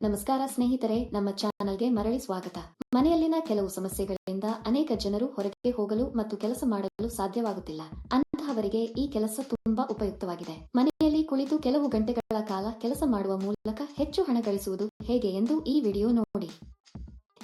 ನಮಸ್ಕಾರ ಸ್ನೇಹಿತರೆ, ನಮ್ಮ ಚಾನಲ್ಗೆ ಮರಳಿ ಸ್ವಾಗತ. ಮನೆಯಲ್ಲಿನ ಕೆಲವು ಸಮಸ್ಯೆಗಳಿಂದ ಅನೇಕ ಜನರು ಹೊರಗೆ ಹೋಗಲು ಮತ್ತು ಕೆಲಸ ಮಾಡಲು ಸಾಧ್ಯವಾಗುತ್ತಿಲ್ಲ. ಅಂತಹವರಿಗೆ ಈ ಕೆಲಸ ತುಂಬಾ ಉಪಯುಕ್ತವಾಗಿದೆ. ಮನೆಯಲ್ಲಿ ಕುಳಿತು ಕೆಲವು ಗಂಟೆಗಳ ಕಾಲ ಕೆಲಸ ಮಾಡುವ ಮೂಲಕ ಹೆಚ್ಚು ಹಣ ಗಳಿಸುವುದು ಹೇಗೆ ಎಂದು ಈ ವಿಡಿಯೋ ನೋಡಿ.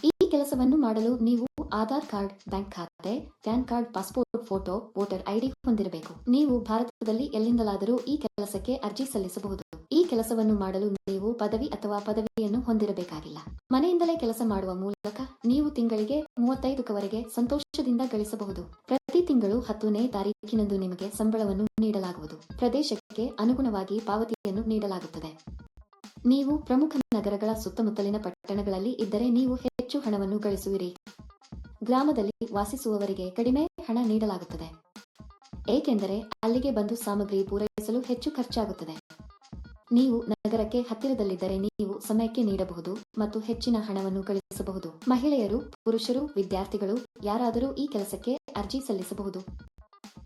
ಈ ಕೆಲಸವನ್ನು ಮಾಡಲು ನೀವು ಆಧಾರ್ ಕಾರ್ಡ್, ಬ್ಯಾಂಕ್ ಖಾತೆ, PAN card, passport, photo, voter ID ಹೊಂದಿರಬೇಕು. ನೀವು ಭಾರತದಲ್ಲಿ ಎಲ್ಲಿಂದಲಾದರೂ ಈ ಕೆಲಸಕ್ಕೆ ಅರ್ಜಿ ಸಲ್ಲಿಸಬಹುದು. ಕೆಲಸವನ್ನು ಮಾಡಲು ನೀವು ಪದವಿ ಅಥವಾ ಪದವಿಯನ್ನು ಹೊಂದಿರಬೇಕಾಗಿಲ್ಲ. ಮನೆಯಿಂದಲೇ ಕೆಲಸ ಮಾಡುವ ಮೂಲಕ ನೀವು ತಿಂಗಳಿಗೆ ಮೂವತ್ತೈದು ಕವರೆಗೆ ಸಂತೋಷದಿಂದ ಗಳಿಸಬಹುದು. ಪ್ರತಿ ತಿಂಗಳು ಹತ್ತನೇ ತಾರೀಕಿನಂದು ನಿಮಗೆ ಸಂಬಳವನ್ನು ನೀಡಲಾಗುವುದು. ಪ್ರದೇಶಕ್ಕೆ ಅನುಗುಣವಾಗಿ ಪಾವತಿಯನ್ನು ನೀಡಲಾಗುತ್ತದೆ. ನೀವು ಪ್ರಮುಖ ನಗರಗಳ ಸುತ್ತಮುತ್ತಲಿನ ಪಟ್ಟಣಗಳಲ್ಲಿ ಇದ್ದರೆ ನೀವು ಹೆಚ್ಚು ಹಣವನ್ನು ಗಳಿಸುವಿರಿ. ಗ್ರಾಮದಲ್ಲಿ ವಾಸಿಸುವವರಿಗೆ ಕಡಿಮೆ ಹಣ ನೀಡಲಾಗುತ್ತದೆ. ಏಕೆಂದರೆ ಅಲ್ಲಿಗೆ ಬಂದು ಸಾಮಗ್ರಿ ಪೂರೈಸಲು ಹೆಚ್ಚು ಖರ್ಚಾಗುತ್ತದೆ. ನೀವು ನಗರಕ್ಕೆ ಹತ್ತಿರದಲ್ಲಿದ್ದರೆ ನೀವು ಸಮಯಕ್ಕೆ ನೀಡಬಹುದು ಮತ್ತು ಹೆಚ್ಚಿನ ಹಣವನ್ನು ಗಳಿಸಬಹುದು ಮಹಿಳೆಯರು, ಪುರುಷರು, ವಿದ್ಯಾರ್ಥಿಗಳು ಯಾರಾದರೂ ಈ ಕೆಲಸಕ್ಕೆ ಅರ್ಜಿ ಸಲ್ಲಿಸಬಹುದು.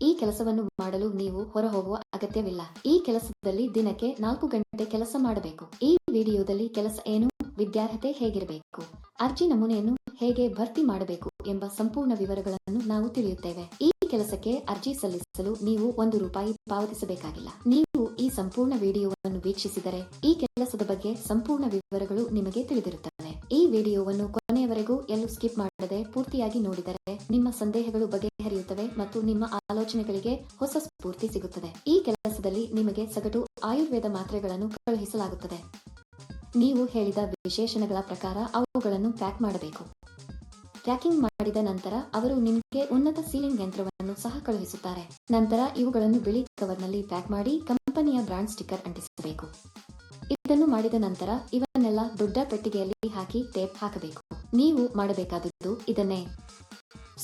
ಈ ಕೆಲಸವನ್ನು ಮಾಡಲು ನೀವು ಹೊರಹೋಗುವ ಅಗತ್ಯವಿಲ್ಲ. ಈ ಕೆಲಸದಲ್ಲಿ ದಿನಕ್ಕೆ ನಾಲ್ಕು ಗಂಟೆ ಕೆಲಸ ಮಾಡಬೇಕು. ಈ ವಿಡಿಯೋದಲ್ಲಿ ಕೆಲಸ ಏನು, ವಿದ್ಯಾರ್ಹತೆ ಹೇಗಿರಬೇಕು, ಅರ್ಜಿ ನಮೂನೆಯನ್ನು ಹೇಗೆ ಭರ್ತಿ ಮಾಡಬೇಕು ಎಂಬ ಸಂಪೂರ್ಣ ವಿವರಗಳನ್ನು ನಾವು ತಿಳಿಯುತ್ತೇವೆ. ಈ ಕೆಲಸಕ್ಕೆ ಅರ್ಜಿ ಸಲ್ಲಿಸಲು ನೀವು ಒಂದು ರೂಪಾಯಿ ಪಾವತಿಸಬೇಕಾಗಿಲ್ಲ. ನೀವು ಈ ಸಂಪೂರ್ಣ ವಿಡಿಯೋವನ್ನು ವೀಕ್ಷಿಸಿದರೆ ಈ ಕೆಲಸದ ಬಗ್ಗೆ ಸಂಪೂರ್ಣ ವಿವರಗಳು ನಿಮಗೆ ತಿಳಿದಿರುತ್ತವೆ. ಈ ವಿಡಿಯೋವನ್ನು ಕೊನೆಯವರೆಗೂ ಎಲ್ಲೂ ಸ್ಕಿಪ್ ಮಾಡದೆ ಪೂರ್ತಿಯಾಗಿ ನೋಡಿದರೆ ನಿಮ್ಮ ಸಂದೇಹಗಳು ಬಗೆಹರಿಯುತ್ತವೆ ಮತ್ತು ನಿಮ್ಮ ಆಲೋಚನೆಗಳಿಗೆ ಹೊಸ ಸ್ಫೂರ್ತಿ ಸಿಗುತ್ತದೆ. ಈ ಕೆಲಸದಲ್ಲಿ ನಿಮಗೆ ಸಗಟು ಆಯುರ್ವೇದ ಮಾತ್ರೆಗಳನ್ನು ಕಳುಹಿಸಲಾಗುತ್ತದೆ. ನೀವು ಹೇಳಿದ ವಿಶೇಷಣಗಳ ಪ್ರಕಾರ ಅವುಗಳನ್ನು ಪ್ಯಾಕ್ ಮಾಡಬೇಕು. ಪ್ಯಾಕಿಂಗ್ ಮಾಡಿದ ನಂತರ ಅವರು ನಿಮಗೆ ಉನ್ನತ ಸೀಲಿಂಗ್ ಯಂತ್ರವನ್ನು ಸಹ ಕಳುಹಿಸುತ್ತಾರೆ. ನಂತರ ಇವುಗಳನ್ನು ಬಿಳಿ ಕವರ್ನಲ್ಲಿ ಪ್ಯಾಕ್ ಮಾಡಿ ಕಂಪನಿಯ ಬ್ರಾಂಡ್ ಸ್ಟಿಕ್ಕರ್ ಅಂಟಿಸಬೇಕು. ಇದನ್ನು ಮಾಡಿದ ನಂತರ ಇವನ್ನೆಲ್ಲ ದೊಡ್ಡ ಪೆಟ್ಟಿಗೆಯಲ್ಲಿ ಹಾಕಿ ಟೇಪ್ ಹಾಕಬೇಕು. ನೀವು ಮಾಡಬೇಕಾದದ್ದು ಇದನ್ನೇ.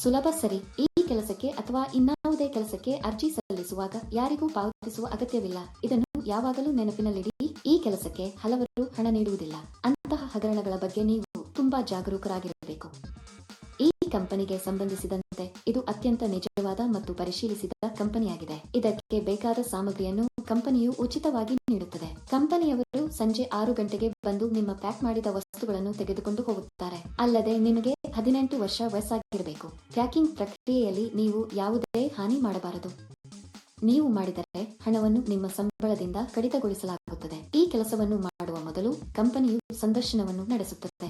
ಸುಲಭ ಸರಿ. ಈ ಕೆಲಸಕ್ಕೆ ಅಥವಾ ಇನ್ನಾವುದೇ ಕೆಲಸಕ್ಕೆ ಅರ್ಜಿ ಸಲ್ಲಿಸುವಾಗ ಯಾರಿಗೂ ಪಾವತಿಸುವ ಅಗತ್ಯವಿಲ್ಲ. ಇದನ್ನು ಯಾವಾಗಲೂ ನೆನಪಿನಲ್ಲಿಡಿ, ಈ ಕೆಲಸಕ್ಕೆ ಹಲವರು ಹಣ ನೀಡುವುದಿಲ್ಲ. ಅಂತಹ ಹಗರಣಗಳ ಬಗ್ಗೆ ನೀವು ತುಂಬಾ ಜಾಗರೂಕರಾಗಿರಬೇಕು. ಕಂಪನಿಗೆ ಸಂಬಂಧಿಸಿದಂತೆ ಇದು ಅತ್ಯಂತ ನಿಜವಾದ ಮತ್ತು ಪರಿಶೀಲಿಸಿದ ಕಂಪನಿಯಾಗಿದೆ. ಇದಕ್ಕೆ ಬೇಕಾದ ಸಾಮಗ್ರಿಯನ್ನು ಕಂಪನಿಯು ಉಚಿತವಾಗಿ ನೀಡುತ್ತದೆ. ಕಂಪನಿಯವರು ಸಂಜೆ ಆರು ಗಂಟೆಗೆ ಬಂದು ನಿಮ್ಮ ಪ್ಯಾಕ್ ಮಾಡಿದ ವಸ್ತುಗಳನ್ನು ತೆಗೆದುಕೊಂಡು ಹೋಗುತ್ತಾರೆ. ಅಲ್ಲದೆ ನಿಮಗೆ ಹದಿನೆಂಟು ವರ್ಷ ವಯಸ್ಸಾಗಿರಬೇಕು. ಪ್ಯಾಕಿಂಗ್ ಪ್ರಕ್ರಿಯೆಯಲ್ಲಿ ನೀವು ಯಾವುದೇ ಹಾನಿ ಮಾಡಬಾರದು. ನೀವು ಮಾಡಿದರೆ ಹಣವನ್ನು ನಿಮ್ಮ ಸಂಬಳದಿಂದ ಕಡಿತಗೊಳಿಸಲಾಗುತ್ತದೆ. ಈ ಕೆಲಸವನ್ನು ಮಾಡುವ ಮೊದಲು ಕಂಪನಿಯು ಸಂದರ್ಶನವನ್ನು ನಡೆಸುತ್ತದೆ.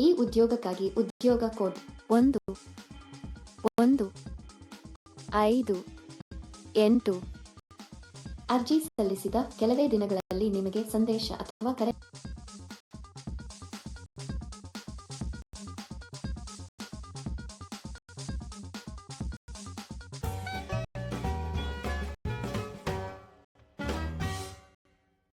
ಈ ಉದ್ಯೋಗಕ್ಕಾಗಿ ಉದ್ಯೋಗ ಕೋಡ್ ಒಂದು ಒಂದು, ಐದು, ಎಂಟು ಅರ್ಜಿ ಸಲ್ಲಿಸಿದ ಕೆಲವೇ ದಿನಗಳಲ್ಲಿ ನಿಮಗೆ ಸಂದೇಶ ಅಥವಾ ಕರೆ